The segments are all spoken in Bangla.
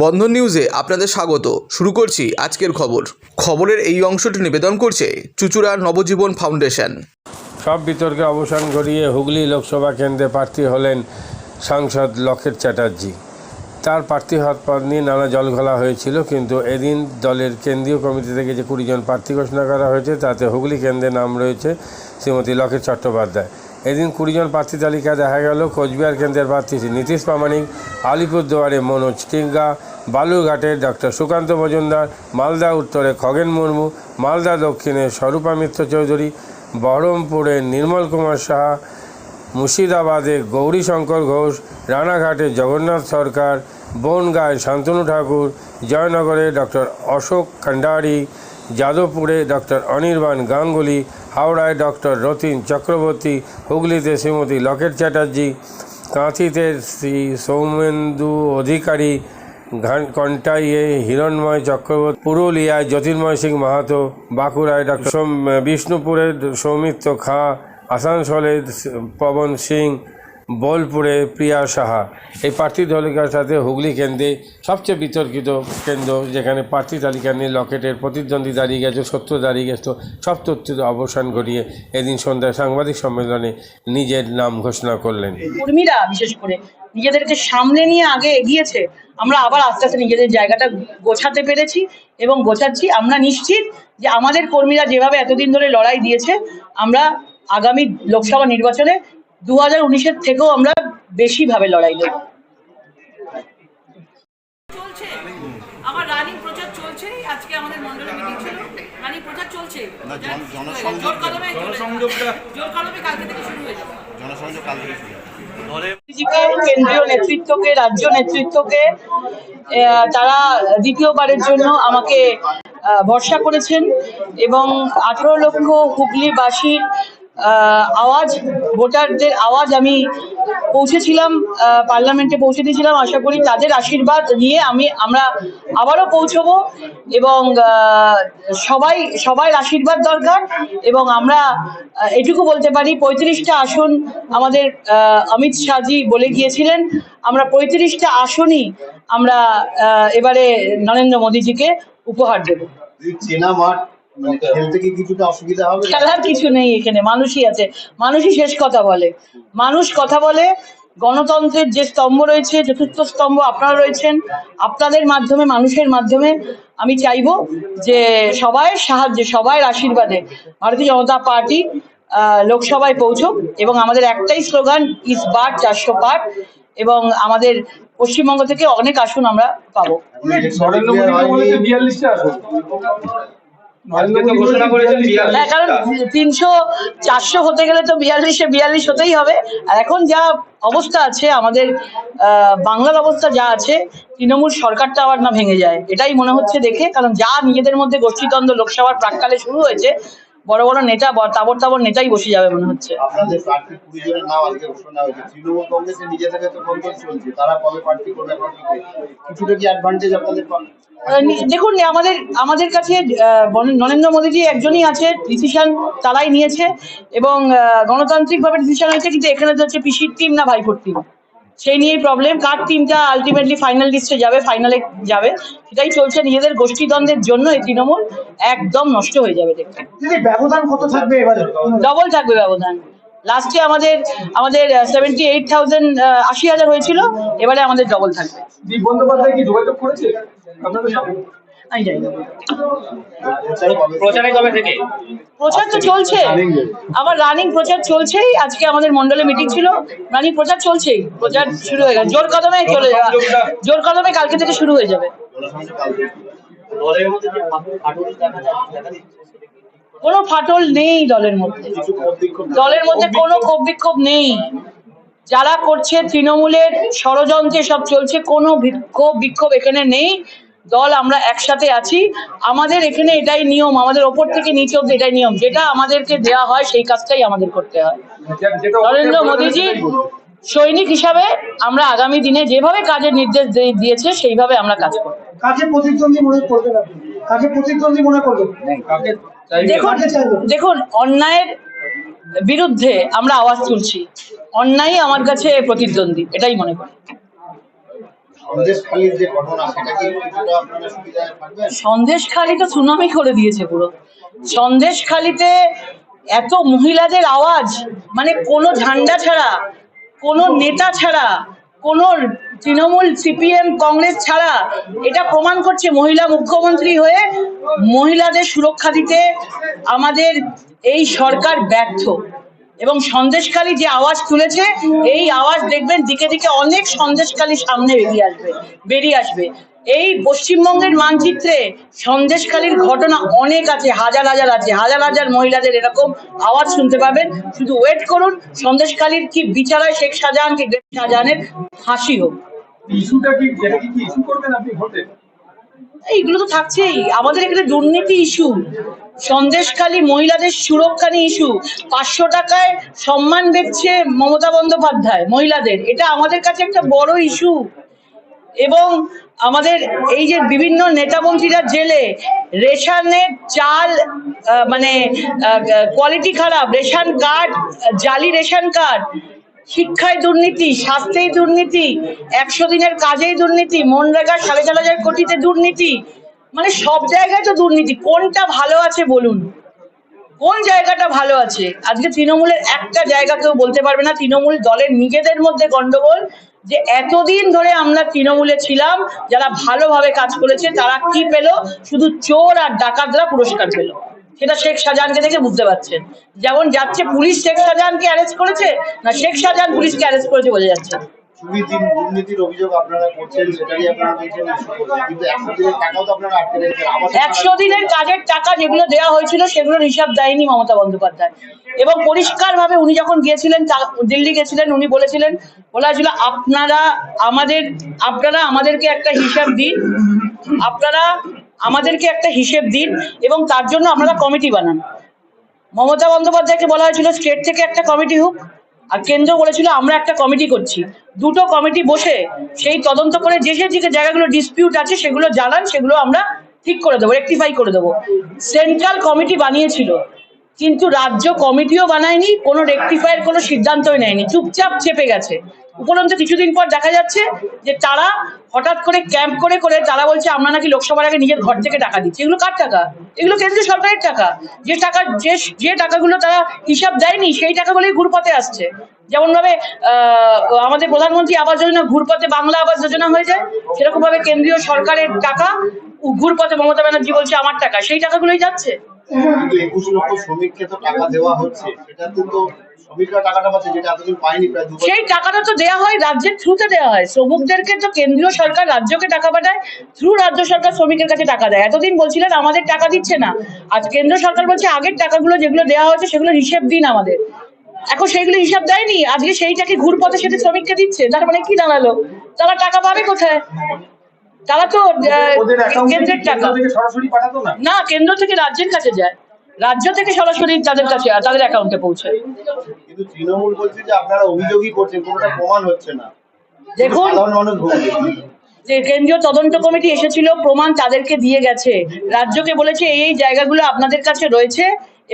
বন্ধন নিউজে আপনাদের স্বাগত। শুরু করছি আজকের খবর। খবরের এই অংশটি নিবেদন করছে চুচুড়া নবজীবন ফাউন্ডেশন। সব বিতর্কে অবসান ঘটিয়ে হুগলি লোকসভা কেন্দ্রে প্রার্থী হলেন সাংসদ লকেট চ্যাটার্জি। তার প্রার্থী হাত পদ নিয়ে নানা জলঘোলা হয়েছিল, কিন্তু এদিন দলের কেন্দ্রীয় কমিটি থেকে যে কুড়িজন প্রার্থী ঘোষণা করা হয়েছে, তাতে হুগলি কেন্দ্রে নাম রয়েছে শ্রীমতী লকেট চট্টোপাধ্যায়। এদিন কুড়িজন প্রার্থী তালিকা দেখা গেল। কোচবিহার কেন্দ্রের প্রার্থী নীতিশ প্রামাণিক, আলিপুরদুয়ারে মনোজ টিঙ্গা বালুরঘাটের ডক্টর সুকান্ত মজুমদার, মালদা উত্তরে খগেন মুর্মু, মালদা দক্ষিণে স্বরূপা মিত্র চৌধুরী, বহরমপুরে নির্মল কুমার সাহা, মুর্শিদাবাদে গৌরীশঙ্কর ঘোষ, রানাঘাটে জগন্নাথ সরকার, বনগাঁয় শান্তনু ঠাকুর, জয়নগরে ডক্টর অশোক খান্ডারি যাদবপুরে ডক্টর অনির্বাণ গাঙ্গুলি হাওড়ায় ডক্টর রতিন চক্রবর্তী, হুগলিতে শ্রীমতী লকেট চ্যাটার্জি, কাঁথিতে শ্রী সৌমেন্দু অধিকারী, ঘান কন্টাইয়ে হিরণময় চক্রবর্তী, পুরুলিয়ায় জ্যোতির্ময় সিং মাহাতো, বাঁকুড়ায় ডক্টর বিষ্ণুপুরের বিষ্ণুপুরে সৌমিত্র খা আসানসোলে পবন সিং বোলপুরে প্রিয়া সাহা। এই প্রার্থী তালিকার সাথে হুগলি কেন্দ্রে সবচেয়ে বিতর্কিত কেন্দ্র, যেখানে প্রার্থী তালিকা নিয়ে লকেটের প্রতিদ্বন্দ্বী দাঁড়িয়ে গেছে সত্য দাঁড়িয়ে গেছে, সব তথ্যের অবসান ঘটিয়ে এদিন সন্ধ্যায় সাংবাদিক সম্মেলনে নিজের নাম ঘোষণা করলেন। কর্মীরা, বিশেষ করে নিজেদেরকে সামনে নিয়ে আগে এগিয়েছে, আমরা আবার আস্তে আস্তে নিজেদের জায়গাটা গোছাতে পেরেছি এবং গোছাচ্ছি। আমরা নিশ্চিত যে আমাদের কর্মীরা যেভাবে এতদিন ধরে লড়াই দিয়েছে, আমরা আগামী লোকসভা নির্বাচনে দু হাজার উনিশের থেকেও আমরা বেশি ভাবে লড়াই দেবো চলছে। আমার রানিং প্রচার চলছে আজকে আমাদের মন্ডলে মিটিং ছিল। রানিং প্রচার চলছে। না, জন- জনসংযোগ- জোর কদমে জোর কদমে কালকে থেকে শুরু হয়ে যাবে। জনসংযোগ কাল থেকে শুরু কেন্দ্রীয় নেতৃত্বকে রাজ্য নেতৃত্বকে আহ, তারা দ্বিতীয়বারের জন্য আমাকে আহ, ভরসা করেছেন এবং আঠারো লক্ষ হুগলিবাসীর আওয়াজ ভোটারদের আওয়াজ আমি পৌঁছেছিলাম পার্লামেন্টে পৌঁছে দিয়েছিলাম, আশা করি তাদের আশীর্বাদ নিয়ে আমি, আমরা আবারও পৌঁছবো এবং সবাই সবাই আশীর্বাদ দরকার এবং আমরা এটুকু বলতে পারি, পঁয়ত্রিশটা আসন আমাদের অমিত শাহজি বলে গিয়েছিলেন, আমরা পঁয়ত্রিশটা আসনই আমরা এবারে নরেন্দ্র মোদীজিকে উপহার দেব। চেনা মাঠ খেলতে কি কিছুটা অসুবিধা হবে? খেলার কিছু নেই এখানে মানুষই আছে। মানুষই শেষ কথা বলে। মানুষ কথা বলে গণতন্ত্রের যে স্তম্ভ রয়েছে চতুর্থ স্তম্ভ আপনারা রয়েছেন আপনাদের মাধ্যমে মানুষের মাধ্যমে আমি চাইব যে সবাই সাহায্যে সবাই আশীর্বাদে ভারতীয় জনতা পার্টি আহ, লোকসভায় পৌঁছুক এবং আমাদের একটাই স্লোগান ইস বার চারশো পার এবং আমাদের পশ্চিমবঙ্গ থেকে অনেক আসন আমরা পাবো। কারণ তিনশো চারশো হতে গেলে তো বিয়াল্লিশে বিয়াল্লিশ হতেই হবে। আর এখন যা অবস্থা আছে আমাদের আহ, বাংলার অবস্থা যা আছে তৃণমূল সরকারটা আবার না ভেঙে যায়। এটাই মনে হচ্ছে দেখে কারণ যা নিজেদের মধ্যে গোষ্ঠীদ্বন্দ্ব লোকসভার প্রাককালে শুরু হয়েছে বড় বড় নেতা তাবর তাবর নেতাই বসে যাবে মনে হচ্ছে। দেখুন আমাদের আমাদের কাছে নরেন্দ্র মোদীজি একজনই আছে ডিসিশন তারাই নিয়েছে এবং গণতান্ত্রিক ভাবে ডিসিশন হয়েছে কিন্তু এখানে তো হচ্ছে পিসির টিম না ভাইপোর টিম সেই নিয়েই প্রবলেম কার টিমটা আলটিমেটলি ফাইনাল লিস্টে যাবে ফাইনালে যাবে সেটাই চলছে। নিজেদের গোষ্ঠীদ্বন্দ্বের জন্য এই তৃণমূল একদম নষ্ট হয়ে যাবে দেখতে। ব্যবধান কত থাকবে এবারে? ডবল থাকবে ব্যবধান। লাস্টে আমাদের আমাদের সেভেন্টি এইট থাউজেন্ড আশি হাজার হয়েছিল। এবারে আমাদের ডবল থাকবে। আমি জানি না প্রচারে কবে থেকে? প্রচার তো চলছে। আমার রানিং প্রচার চলছেই। আজকে আমাদের মন্ডলে মিটিং ছিল। রানিং প্রচার চলছেই। প্রচার শুরু হয়ে গেছে। জোর কদমে চলে জোর কদমে কালকে থেকে শুরু হয়ে যাবে। কোনো ফাটল নেই দলের মধ্যে। দলের মধ্যে কোনো ক্ষোভ বিক্ষোভ নেই। যারা করছে তৃণমূলের ষড়যন্ত্রে সব চলছে কোনো বিক্ষোভ বিক্ষোভ এখানে নেই। দল আমরা একসাথে আছি। আমাদের এখানে এটাই নিয়ম আমাদের ওপর থেকে নিচে অব্দি এটাই নিয়ম। যেটা আমাদেরকে দেওয়া হয় সেই কাজটাই আমাদের করতে হয়। নরেন্দ্র মোদীজি সৈনিক হিসাবে আমরা আগামী দিনে যেভাবে কাজের নির্দেশ দিয়ে- দিয়েছে সেইভাবে আমরা কাজ করব। কাকে প্রতিদ্বন্দ্বী মনে করবেন আপনি? প্রতিদ্বন্দ্বী মনে করবেন দেখুন দেখুন অন্যায়ের বিরুদ্ধে আমরা আওয়াজ তুলছি। অন্যায় আমার কাছে প্রতিদ্বন্দ্বী এটাই মনে করি সন্দেশখালীর যে তো সুনামি করে দিয়েছে পুরো। সন্দেশখালিতে এত মহিলাদের আওয়াজ মানে কোনো ঝান্ডা ছাড়া, কোনো নেতা ছাড়া, কোনো তৃণমূল সিপিএম, কংগ্রেস ছাড়া এটা প্রমাণ করছে মহিলা মুখ্যমন্ত্রী হয়ে মহিলাদের সুরক্ষা দিতে আমাদের এই সরকার ব্যর্থ। এবং সন্দেশখালী যে আওয়াজ তুলেছে, এই আওয়াজ দেখবেন দিকে দিকে অনেক সন্দেশখালী সামনে বেরিয়ে আসবে বেরিয়ে আসবে। এই পশ্চিমবঙ্গের মানচিত্রে সন্দেশখালীর ঘটনা অনেক আছে, হাজার হাজার আছে। হাজার হাজার মহিলাদের এরকম আওয়াজ শুনতে পাবেন। শুধু ওয়েট করুন, সন্দেশখালীর কি বিচারায় শেখ শাহজাহান কি শাহজাহানের ফাঁসি হোক। ইস্যুটা কি ইস্যু করবেন আপনি এইগুলো তো থাকছেই। আমাদের এখানে দুর্নীতি ইস্যু সন্দেশখালী মহিলাদের সুরক্ষা নিয়ে ইস্যু পাঁচশো টাকায় সম্মান দেখছে মমতা বন্দ্যোপাধ্যায় মহিলাদের। এটা আমাদের কাছে একটা বড় ইস্যু এবং আমাদের এই যে বিভিন্ন নেতামন্ত্রীরা জেলে, রেশনের চাল মানে কোয়ালিটি খারাপ, রেশন কার্ড জালি রেশন কার্ড শিক্ষায় দুর্নীতি, স্বাস্থ্যেই দুর্নীতি, একশো দিনের কাজেই দুর্নীতি মনরেগা সাড়ে চার হাজার কোটিতে দুর্নীতি। মানে সব জায়গায় তো দুর্নীতি। কোনটা ভালো আছে বলুন? কোন জায়গাটা ভালো আছে? আজকে তৃণমূলের একটা জায়গা কেউ বলতে পারবে না। তৃণমূল দলের নিজেদের মধ্যে গন্ডগোল যে এতদিন ধরে আমরা তৃণমূলে ছিলাম, যারা ভালোভাবে কাজ করেছে, তারা কি পেল? শুধু চোর আর ডাকাতরা পুরস্কার পেল। সেটা শেখ শাহজাহানকে দেখে বুঝতে পারছেন। যেমন যাচ্ছে পুলিশ শেখ শাহজাহানকে অ্যারেস্ট করেছে না শেখ শাহজাহান পুলিশকে অ্যারেস্ট করেছে বোঝা যাচ্ছে। একশো দিনের কাজের টাকা যেগুলো দেওয়া হয়েছিল সেগুলোর হিসাব দেয়নি মমতা বন্দ্যোপাধ্যায়। এবং পরিষ্কারভাবে উনি যখন গিয়েছিলেন দিল্লি গেছিলেন উনি বলেছিলেন বলা হয়েছিল আপনারা আমাদের আপনারা আমাদেরকে একটা হিসাব দিন। আপনারা আমাদেরকে একটা হিসেব দিন এবং তার জন্য আপনারা কমিটি বানান। মমতা বন্দ্যোপাধ্যায়কে বলা হয়েছিল, স্টেট থেকে একটা কমিটি হোক। আর কেন্দ্র বলেছিল, আমরা একটা কমিটি করছি। দুটো কমিটি বসে সেই তদন্ত করে যে যে যে জায়গাগুলো ডিসপিউট আছে, সেগুলো জানান, সেগুলো আমরা ঠিক করে দেবো রেকটিফাই করে দেবো। সেন্ট্রাল কমিটি বানিয়েছিল। কিন্তু রাজ্য কমিটিও বানায়নি, কোনো রেকটিফাইয়ের কোনো সিদ্ধান্তই নেয়নি। চুপচাপ চেপে গেছে। উপরন্তু কিছুদিন পর দেখা যাচ্ছে যে তারা হঠাৎ করে ক্যাম্প করে করে তারা বলছে, আমরা নাকি লোকসভার আগে নিজের ঘর থেকে টাকা দিচ্ছি। এগুলো কার টাকা? এগুলো কেন্দ্রীয় সরকারের টাকা। যে টাকা, যে যে টাকাগুলো তারা হিসাব দেয়নি, সেই টাকাগুলোই ঘুরপথে আসছে। যেমন ভাবে আমাদের প্রধানমন্ত্রী আবাস যোজনা, ঘুরপথে বাংলা আবাস যোজনা হয়ে যায় সেরকম ভাবে কেন্দ্রীয় সরকারের টাকা, ঘুরপথে মমতা ব্যানার্জি বলছে, আমার টাকা। সেই টাকাগুলোই যাচ্ছে। কিন্তু একুশ লক্ষ শ্রমিককে তো টাকা দেওয়া হচ্ছে, সেটাতে তো সেই টাকাটা তো দেওয়া হয় রাজ্যের থ্রুতে দেওয়া হয়। শ্রমিকদেরকে তো কেন্দ্রীয় সরকার রাজ্যকে টাকা পাঠায়, থ্রু রাজ্য সরকার শ্রমিকের কাছে টাকা দেয়। এতদিন বলছিলেন আমাদের টাকা দিচ্ছে না। আজ কেন্দ্র সরকার বলছে আগের টাকাগুলো যেগুলো দেওয়া হয়েছে, সেগুলো হিসেব দিন আমাদের। এখন সেইগুলো হিসাব দেয়নি, আজকে সেইটাকে ঘুরপথে সেটা শ্রমিককে দিচ্ছে। তার মানে কি দাঁড়াল? তারা টাকা পাবে কোথায়? তারা তো কেন্দ্রের টাকা। থেকে সরাসরি পাঠাতো না? না কেন্দ্র থেকে রাজ্যের কাছে যায়। রাজ্য থেকে সরাসরি তাদের কাছে তাদের অ্যাকাউন্টে পৌঁছায় কিন্তু তৃণমূল বলছে যে আপনারা অভিযোগই করছেন কোনোটা প্রমাণ হচ্ছে না। দেখুন সাধারণ মানুষ ভুগছে যে কেন্দ্রীয় তদন্ত কমিটি এসেছিল প্রমাণ তাদেরকে দিয়ে গেছে। রাজ্যকে বলেছে এই এই জায়গাগুলো আপনাদের কাছে রয়েছে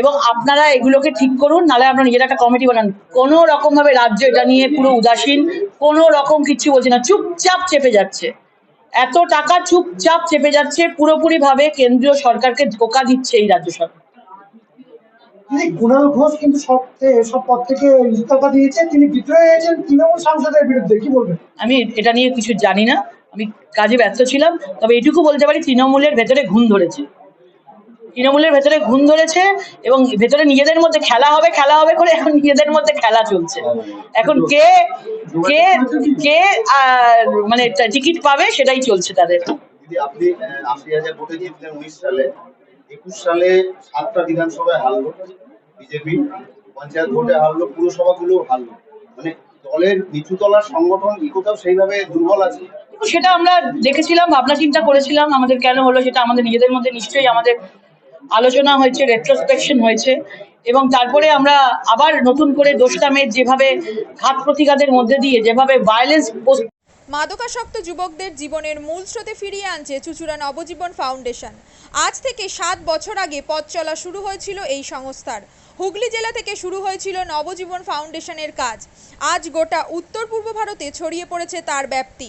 এবং আপনারা এগুলোকে ঠিক করুন নালে আপনারা নিজেরা একটা কমিটি বানান। কোনো রকম ভাবে রাজ্য এটা নিয়ে পুরো উদাসীন কোনো রকম কিচ্ছু বলছে না চুপচাপ চেপে যাচ্ছে। এত টাকা চুপচাপ চেপে যাচ্ছে পুরোপুরি ভাবে কেন্দ্রীয় সরকারকে ধোকা দিচ্ছে এই রাজ্য সরকার। কুণাল ঘোষ কিন্তু সব সব পদ থেকে ইস্তফা দিয়েছে তিনি বিদ্রোহী হয়েছেন তৃণমূল সাংসদের বিরুদ্ধে কি বলবেন? আমি এটা নিয়ে কিছু জানি না আমি কাজে ব্যস্ত ছিলাম তবে এটুকু বলতে পারি তৃণমূলের ভেতরে ঘুম ধরেছে। তৃণমূলের ভেতরে ঘুম ধরেছে এবং ভেতরে নিজেদের মধ্যে খেলা হবে খেলা হবে করে এখন নিজেদের মধ্যে খেলা চলছে। এখন কে কে কে মানে টিকিট পাবে সেটাই চলছে তাদের। আপনি আশি হাজার ভোটে জিতলেন উনিশ সালে। একুশ সালে সাতটা বিধানসভায় হারলো বিজেপি পঞ্চায়েত ভোটে হারলো পুরসভাগুলো হারলো। মানে দলের নিচু সংগঠন কি কোথাও সেইভাবে দুর্বল আছে। সেটা আমরা দেখেছিলাম ভাবনা চিন্তা করেছিলাম আমাদের কেন হলো সেটা আমাদের নিজেদের মধ্যে নিশ্চয়ই আমাদের আলোচনা হয়েছে রেট্রোস্পেকশন হয়েছে এবং তারপরে আমরা আবার নতুন করে দোষটামের যেভাবে ঘাত প্রতিঘাতের মধ্যে দিয়ে যেভাবে ভায়োলেন্স মাদকাসক্ত যুবকদের জীবনের মূল স্রোতে ফিরিয়ে আনছে চুচুড়া নবজীবন ফাউন্ডেশন। আজ থেকে সাত বছর আগে পথ চলা শুরু হয়েছিল এই সংস্থার। হুগলি জেলা থেকে শুরু হয়েছিল নবজীবন ফাউন্ডেশনের কাজ। আজ গোটা উত্তর পূর্ব ভারতে ছড়িয়ে পড়েছে তার ব্যাপ্তি।